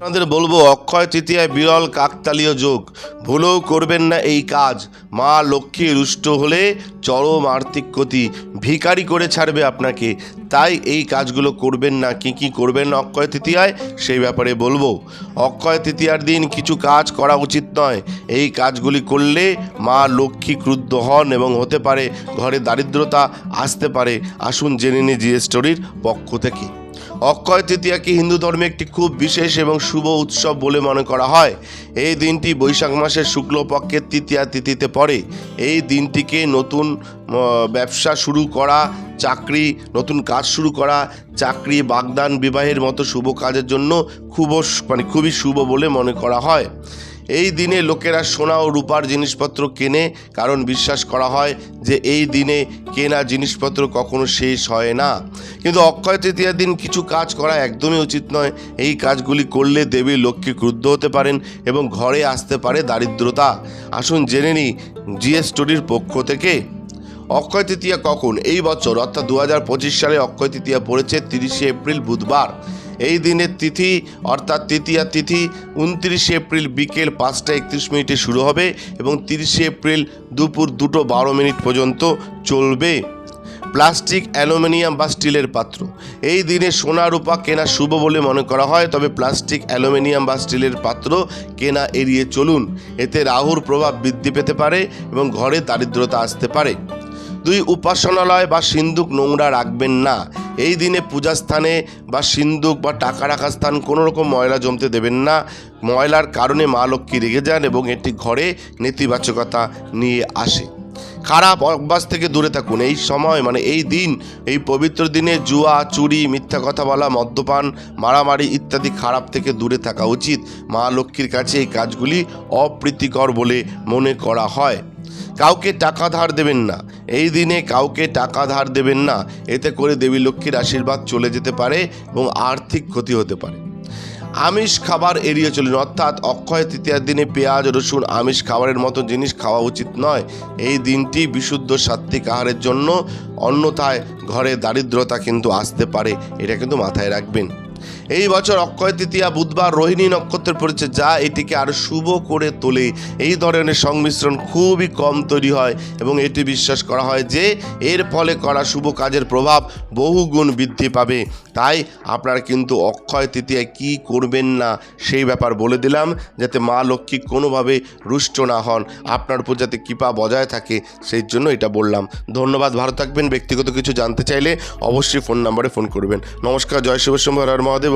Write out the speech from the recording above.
আপনাদের বলব, অক্ষয় তৃতীয়ায় বিরল কাকতালীয় যোগ। ভুলেও করবেন না এই কাজ। মা লক্ষ্মী রুষ্ট হলে চরম আর্থিক ক্ষতি। ভিখারি করে ছাড়বে আপনাকে। তাই এই কাজগুলো করবেন না। কি কি করবেন অক্ষয় তৃতীয়ায়, সেই ব্যাপারে বলব। অক্ষয় তৃতীয়ার দিন কিছু কাজ করা উচিত নয়। এই কাজগুলি করলে মা লক্ষ্মী ক্রুদ্ধ হন এবং হতে পারে, ঘরে দারিদ্রতা আসতে পারে। আসুন জেনে নিই জিএস স্টোরির পক্ষ থেকে। অক্ষয় তৃতীয়াকে হিন্দু ধর্মে একটি খুব বিশেষ এবং শুভ উৎসব বলে মনে করা হয়। এই দিনটি বৈশাখ মাসের শুক্লপক্ষের তৃতীয়া তিথিতে পড়ে। এই দিনটিকে নতুন ব্যবসা শুরু করা, চাকরি, নতুন কাজ শুরু করা, চাকরি, বাগদান, বিবাহের মতো শুভ কাজের জন্য খুব মানে খুবই শুভ বলে মনে করা হয়। এই দিনে লোকেরা সোনা ও রূপার জিনিসপত্র কেনে, কারণ বিশ্বাস করা হয় যে এই দিনে কেনা জিনিসপত্র কখনো শেষ হয় না। কিন্তু অক্ষয় তৃতীয়ার দিন কিছু কাজ করা একদমই উচিত নয়। এই কাজগুলি করলে দেবী লক্ষ্মী ক্রুদ্ধ হতে পারেন এবং ঘরে আসতে পারে দারিদ্রতা। আসুন জেনে নিই, জিএস স্টোরির পক্ষ থেকে। অক্ষয় তৃতীয়া কখন? এই বছর, অর্থাৎ দু হাজার পঁচিশ সালে অক্ষয় তৃতীয়া পড়েছে তিরিশে এপ্রিল, বুধবার। এই দিনের তিথি, অর্থাৎ তৃতীয়া তিথি, উনত্রিশে এপ্রিল বিকেল পাঁচটা একত্রিশ মিনিটে শুরু হবে এবং তিরিশে এপ্রিল দুপুর দুটো বারো মিনিট পর্যন্ত চলবে। প্লাস্টিক, অ্যালুমিনিয়াম বা স্টিলের পাত্র। এই দিনে সোনা রূপা কেনা শুভ বলে মনে করা হয়, তবে প্লাস্টিক, অ্যালুমিনিয়াম বা স্টিলের পাত্র কেনা এড়িয়ে চলুন। এতে রাহুর প্রভাব বৃদ্ধি পেতে পারে এবং ঘরে দারিদ্রতা আসতে পারে। দুই, উপাসনালয় বা সিন্দুক নোংরা রাখবেন না। এই দিনে পূজাস্থানে বা সিন্দুক বা টাকা রাখার স্থান কোনো রকম ময়লা জমতে দেবেন না। ময়লার কারণে মা লক্ষ্মী রেগে যান এবং এটি ঘরে নেতিবাচকতা নিয়ে আসে। খারাপ অভ্যাস থেকে দূরে থাকুন। এই সময় মানে এই দিন, এই পবিত্র দিনে জুয়া, চুরি, মিথ্যা কথা বলা, মদ্যপান, মারামারি ইত্যাদি খারাপ থেকে দূরে থাকা উচিত। মা লক্ষ্মীর কাছে এই কাজগুলি অপ্রীতিকর বলে মনে করা হয়। কাউকে টাকা ধার দেবেন না। এই দিনে কাউকে টাকা ধার দেবেন না। এতে করে দেবী লক্ষ্মীর আশীর্বাদ চলে যেতে পারে এবং আর্থিক ক্ষতি হতে পারে। আমিষ খাবার এড়িয়ে চলুন। অর্থাৎ অক্ষয় তৃতীয়ার দিনে পেঁয়াজ, রসুন, আমিষ খাবারের মতো জিনিস খাওয়া উচিত নয়। এই দিনটি বিশুদ্ধ সাত্ত্বিক আহারের জন্য, অন্যথায় ঘরে দারিদ্রতা কিন্তু আসতে পারে। এটা কিন্তু মাথায় রাখবেন। এই বছর অক্ষয় তৃতীয়া, বুধবার রোহিণী নক্ষত্র পড়েছে যা এটিকে আরও শুভ করে তোলে। এই ধরনের সংমিশ্রণ খুবই কম তৈরি হয় এবং এটি বিশ্বাস করা হয় যে এর ফলে করা শুভ কাজের প্রভাব বহুগুণ বৃদ্ধি পাবে। তাই আপনারা কিন্তু অক্ষয় তৃতীয়ায় কী করবেন না, সেই ব্যাপার বলে দিলাম, যাতে মা লক্ষ্মী কোনোভাবে রুষ্ট না হন। আপনার উপর যাতে কৃপা বজায় থাকে, সেই জন্য এটা বললাম। ধন্যবাদ, ভালো থাকবেন। ব্যক্তিগত কিছু জানতে চাইলে অবশ্যই ফোন নাম্বারে ফোন করবেন। নমস্কার, জয় শিব শম্ভু হর হর মহাদেব।